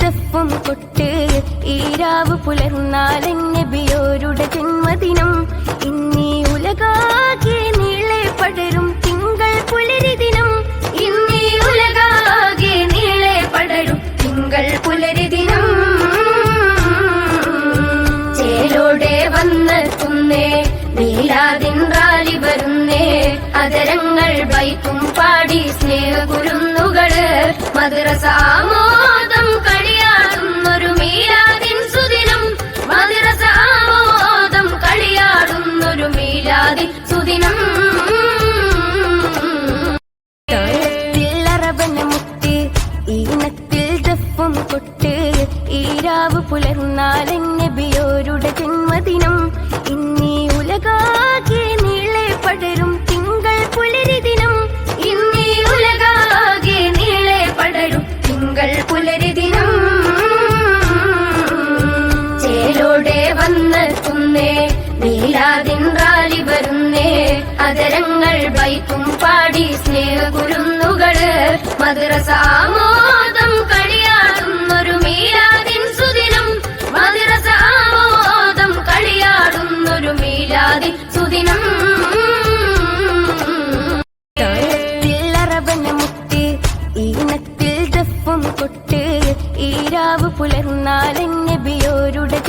ദഫും കൊട്ട് ഈരാവ് പുലർന്നാലൻ നബിയോരുടെ ജന്മദിനം. ഇന്നീ ഉലകാകെ നീളെ പടരും തിങ്കൾ പുലരി ദിനം. ഇന്നീ ഉലകാകെ നീളെ പടരും തിങ്കൾ പുലരി ദിനം. ചേലോടെ വന്നെത്തുന്നേ നീലാതിൻ റാലി വരുന്നേ അതരങ്ങൾ ബൈക്കും പാടി സ്നേഹ കുരുന്നുകൾ ഈണത്തിൽ ദഫും കൊട്ട് ഈരാവ് പുലർന്നാലൻ നബിയോരുടെ ജന്മദിനം. ഇന്നീ ഉലകാകെ നീളെ പടരും തിങ്കൾ പുലരി ദിനം. ഇന്നീ ഉലകാകെ നീളെ പടരും തിങ്കൾ പുലരി ദിനം. ചേലോടെ വന്നെത്തുന്നേ നീലാതിൻ റാലി വരുന്നേ അതരങ്ങൾ ബൈക്കും പാടി സ്നേഹ കുരുന്നുകൾ മദ്രസ സുദിനം താളത്തില്ലറവന ഈണത്തിൽ ദഫും കൊട്ട് ഈരാവ് പുലർന്നാലെന്നെ നബിയോരുടെ